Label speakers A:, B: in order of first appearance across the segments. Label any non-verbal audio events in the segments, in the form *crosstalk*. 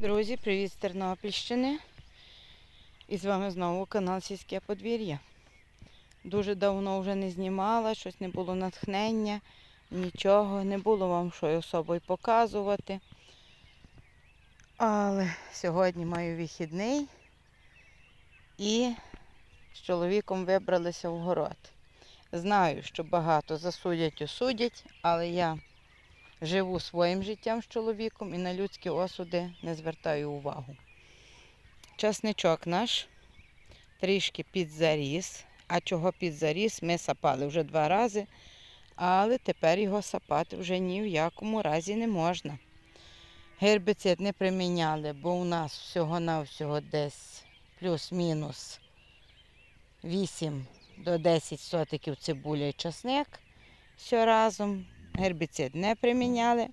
A: Друзі, привіт з Тернопільщини. І з вами знову канал Сільське подвір'я. Дуже давно вже не знімала, щось не було натхнення, нічого, не було вам що особою показувати. Але сьогодні маю вихідний і з чоловіком вибралися в город. Знаю, що багато засудять, осудять, але я живу своїм життям з чоловіком і на людські осуди не звертаю увагу. Часничок наш трішки підзаріс. А чого підзаріс, ми сапали вже два рази, але тепер його сапати вже ні в якому разі не можна. Гербіцид не приміняли, бо у нас всього-навсього десь плюс-мінус 8 до 10 сотиків цибуля і часник. Все разом гербіцид не приміняли.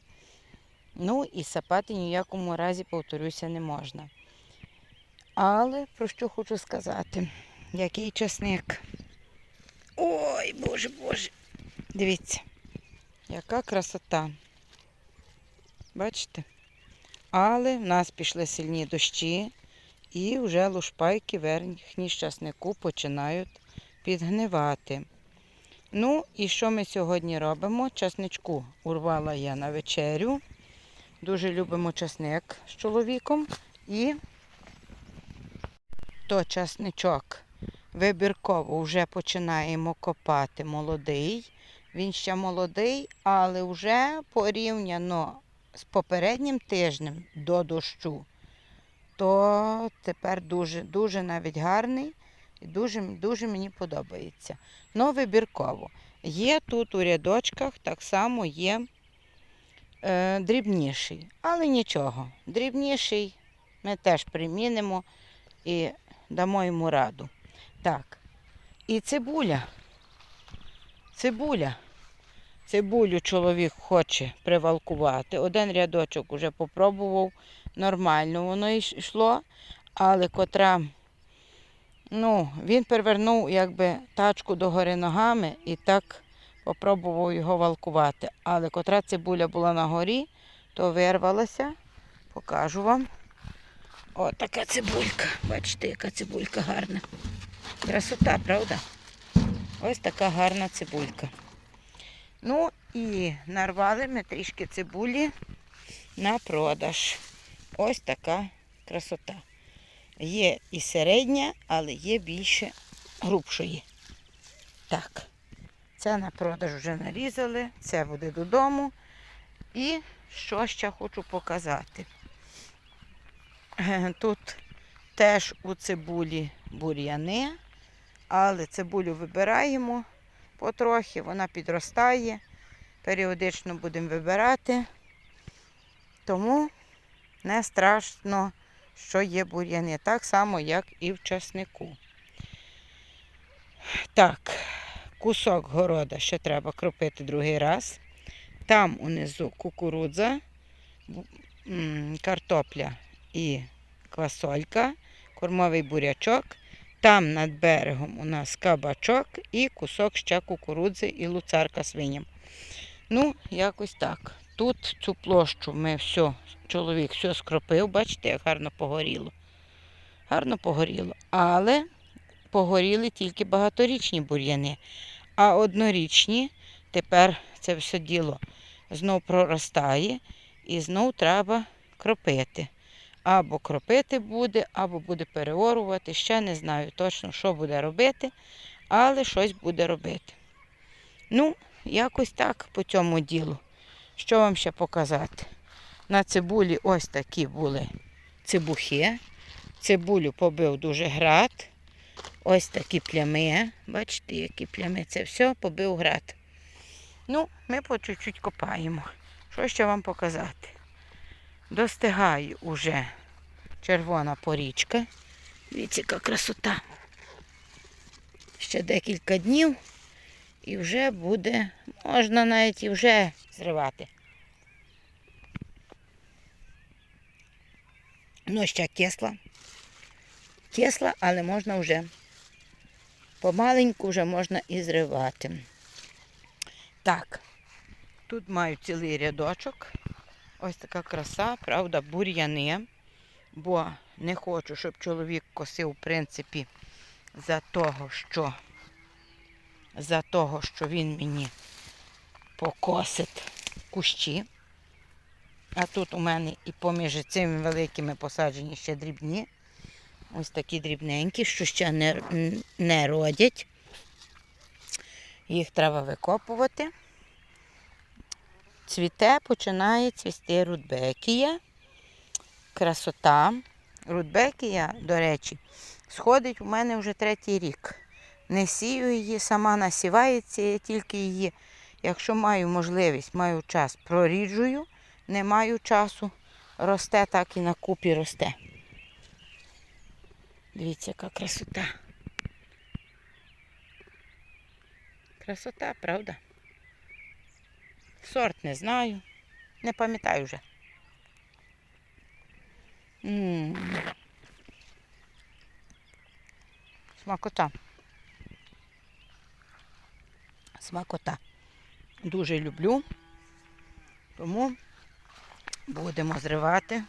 A: Ну і сапати ні в якому разі, повторюся, не можна. Але про що хочу сказати? Який часник. Ой, боже, боже. Дивіться, яка красота. Бачите? Але в нас пішли сильні дощі, і вже лушпайки верхні з часнику починають підгнивати. Ну, і що ми сьогодні робимо? Часничку урвала я на вечерю. Дуже любимо часник з чоловіком. І то часничок вибірково вже починаємо копати молодий. Він ще молодий, але вже порівняно з попереднім тижнем до дощу, то тепер дуже, дуже навіть гарний дуже, дуже мені подобається. Ну, вибірково. Є тут у рядочках, так само є е, дрібніший. Але нічого, дрібніший ми теж примінимо і дамо йому раду. Так. І цибуля. Цибуля. Цибулю чоловік хоче привалкувати. Один рядочок уже попробував, нормально воно йшло, але котра Ну, він перевернув якби тачку догори ногами і так попробував його валкувати. Але котра цибуля була на горі, то вирвалася. Покажу вам. О, така цибулька. Бачите, яка цибулька гарна. Красота, правда? Ось така гарна цибулька. Ну і нарвали ми трішки цибулі на продаж. Ось така красота. Є і середня, але є більше грубшої. Так, це на продаж вже нарізали, це буде додому. І що ще хочу показати. Е, Тут теж у цибулі бур'яни, але цибулю вибираємо потрохи, вона підростає. Періодично будемо вибирати. Тому не страшно що є бур'яни, так само, як і в часнику. Так, кусок города ще треба кропити другий раз. Там унизу кукурудза, картопля і квасолька, кормовий бурячок. Там над берегом у нас кабачок і кусок ще кукурудзи і луцарка свиням. Ну, якось так. Тут цю площу ми все, чоловік все скропив, бачите, як гарно погоріло. Гарно погоріло. Але погоріли тільки багаторічні бур'яни. А однорічні тепер це все діло знов проростає і знов треба кропити. Або кропити буде, або буде переорувати. Ще не знаю точно, що буде робити, але щось буде робити. Ну, якось так по цьому ділу. Що вам ще показати? На цибулі ось такі були цибухи. Цибулю побив дуже град. Ось такі плями. Бачите, які плями. Це все побив град. Ну, ми по чуть-чуть копаємо. Що ще вам показати? Достигає уже червона порічка. Дивіться, яка красота. Ще декілька днів і вже буде, можна навіть і вже зривати. Ну, ще кисла. Кисла, але можна вже помаленьку вже можна і зривати. Так, тут маю цілий рядочок. Ось така краса, правда, бур'яни. бо не хочу, щоб чоловік косив, в принципі, за того, що за того, що він мені покосить кущі. А тут у мене і поміж цими великими посаджені ще дрібні. Ось такі дрібненькі, що ще не, не родять. Їх треба викопувати. Цвіте, починає цвісти рудбекія. Красота. Рудбекія, до речі, сходить у мене вже третій рік. Не сію її, сама насівається, я тільки її, якщо маю можливість, маю час, проріджую, не маю часу, росте так і на купі росте. Дивіться, яка красота. Красота, правда? Сорт не знаю, не пам'ятаю вже. М. Смакота. Смакота. Дуже люблю. Тому будемо зривати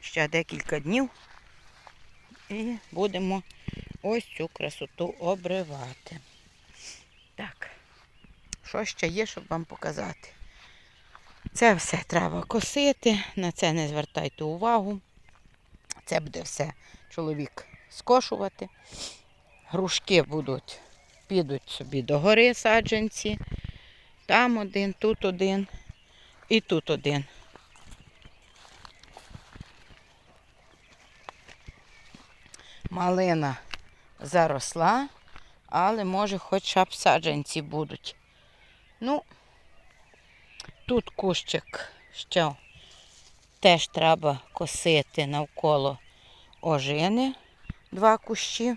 A: ще декілька днів і будемо ось цю красоту обривати. Так, що ще є, щоб вам показати? Це все треба косити, на це не звертайте увагу. Це буде все чоловік скошувати. Грушки будуть, підуть собі до гори саджанці. Там один, тут один і тут один. Малина заросла, але може хоча б саджанці будуть. Ну, тут кущик ще теж треба косити навколо ожини. Два кущі.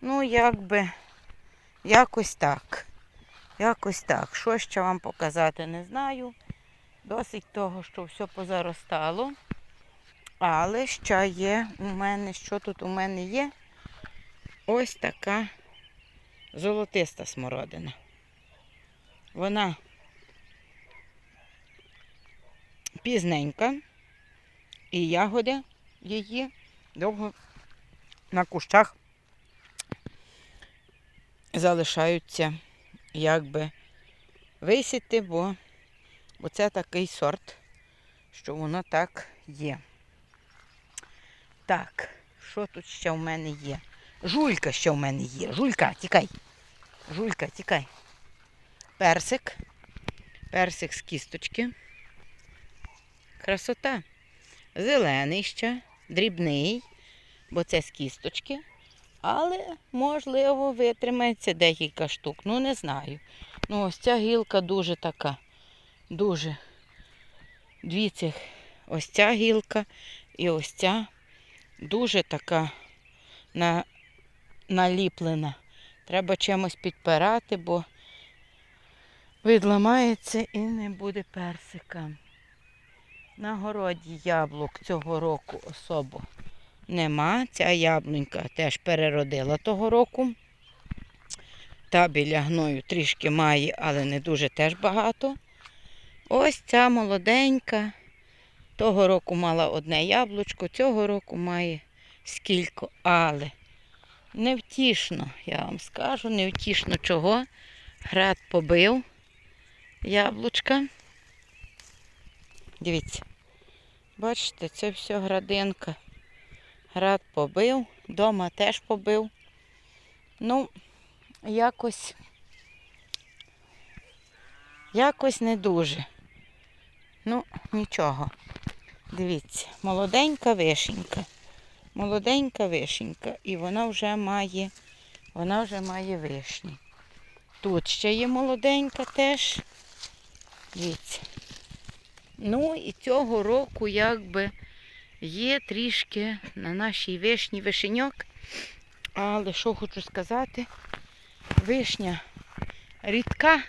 A: Ну, якби, якось так. Якось так. Що ще вам показати, не знаю. Досить того, що все позаростало. Але ще є у мене, що тут у мене є? Ось така золотиста смородина. Вона пізненька, і ягоди її довго на кущах залишаються якби висіти, бо, це такий сорт, що воно так є. Так, що тут ще в мене є? Жулька ще в мене є. Жулька, тікай. Жулька, тікай. Персик. Персик з кісточки. Красота. Зелений ще, дрібний, бо це з кісточки. Але, можливо, витримається декілька штук. Ну, не знаю. Ну, ось ця гілка дуже така. Дуже. Дві цих. Ось ця гілка і ось ця дуже така на, наліплена. Треба чимось підпирати, бо відламається і не буде персика. На городі яблук цього року особо нема. Ця яблунька теж переродила того року. Та біля гною трішки має, але не дуже теж багато. Ось ця молоденька. Того року мала одне яблучко, цього року має скільки, але невтішно, я вам скажу, невтішно чого. Град побив яблучка. Дивіться, бачите, це все градинка. Град побив, дома теж побив. Ну, якось, якось не дуже. Ну, нічого. Дивіться, молоденька вишенька. Молоденька вишенька. І вона вже має, вона вже має вишні. Тут ще є молоденька теж. Дивіться. Ну і цього року якби є трішки на нашій вишні вишеньок. Але що хочу сказати, вишня рідка.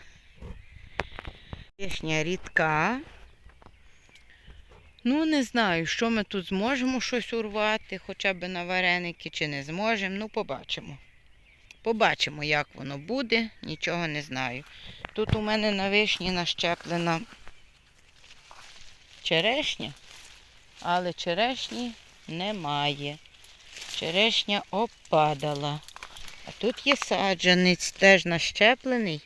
A: Вишня рідка. Ну, не знаю, що ми тут зможемо щось урвати, хоча б на вареники, чи не зможемо. Ну, побачимо. Побачимо, як воно буде, нічого не знаю. Тут у мене на вишні нащеплена черешня. Але черешні немає. Черешня опадала. А тут є саджанець, теж нащеплений.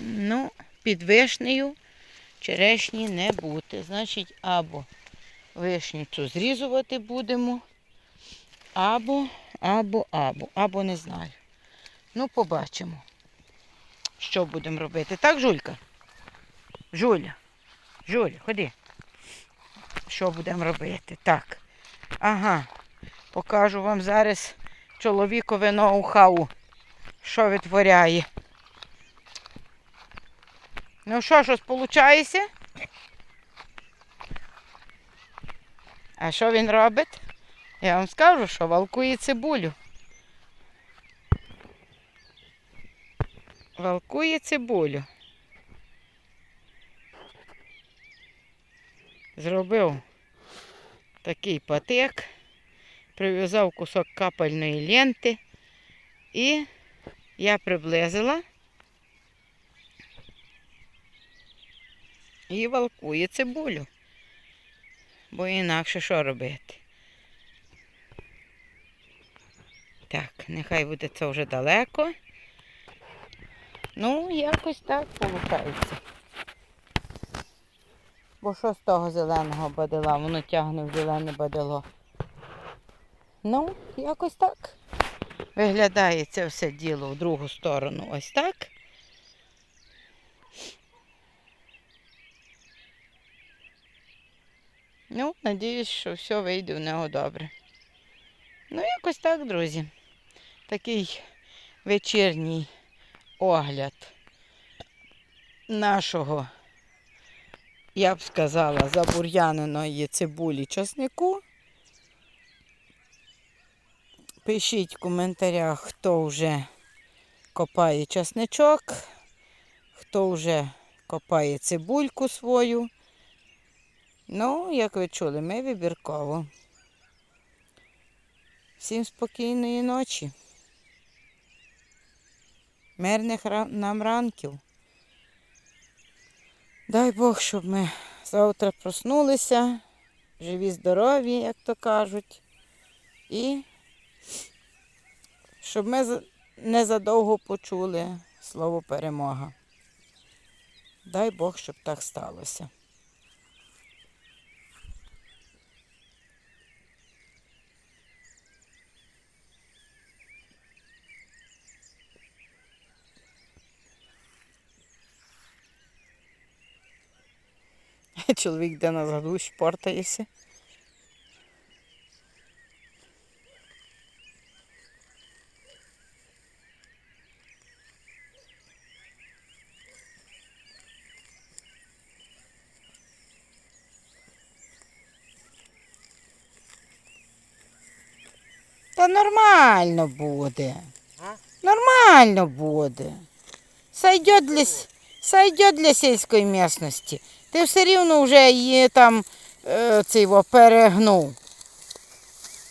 A: Ну, під вишнею черешні не бути. Значить, або вишню цю зрізувати будемо, або, або, або, або не знаю. Ну, побачимо, що будемо робити. Так, Жулька? Жуля, Жуля, ходи. Що будемо робити? Так. Ага. Покажу вам зараз чоловікове ноу-хау, що витворяє. Ну що, щось виходить? А що він робить? Я вам скажу, що валкує цибулю. Валкує цибулю. Зробив такий патик, прив'язав кусок капельної ленти і я приблизила і валкує цибулю. Бо інакше що робити? Так, нехай буде це вже далеко. Ну, якось так виходить. Бо що з того зеленого бадила? Воно тягне в зелене бадило. Ну, якось так. Виглядає це все діло в другу сторону. Ось так. Ну, надіюсь, що все вийде в нього добре. Ну, якось так, друзі. Такий вечірній огляд нашого, я б сказала, забур'яненої цибулі часнику. Пишіть в коментарях, хто вже копає часничок, хто вже копає цибульку свою. Ну, як ви чули, ми вибірково. Всім спокійної ночі. Мирних нам ранків. Дай Бог, щоб ми завтра проснулися, живі, здорові, як то кажуть. І щоб ми за- не почули слово перемога. Дай Бог, щоб так сталося. *laughs* Чоловік йде на заду, шпортається. Та нормально буде. Нормально буде. Сойдет для, сойдет для сільської місцевості. Ти все рівно вже її там е, цей перегнув.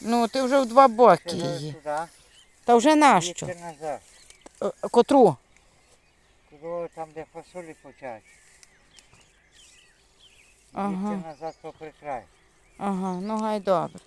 A: Ну, ти вже в два боки її. Та вже нащо?
B: Котру?
A: Е, Котру?
B: Туди, там, де фасолі почать.
A: Ага.
B: Назад край.
A: Ага, ну гай добре.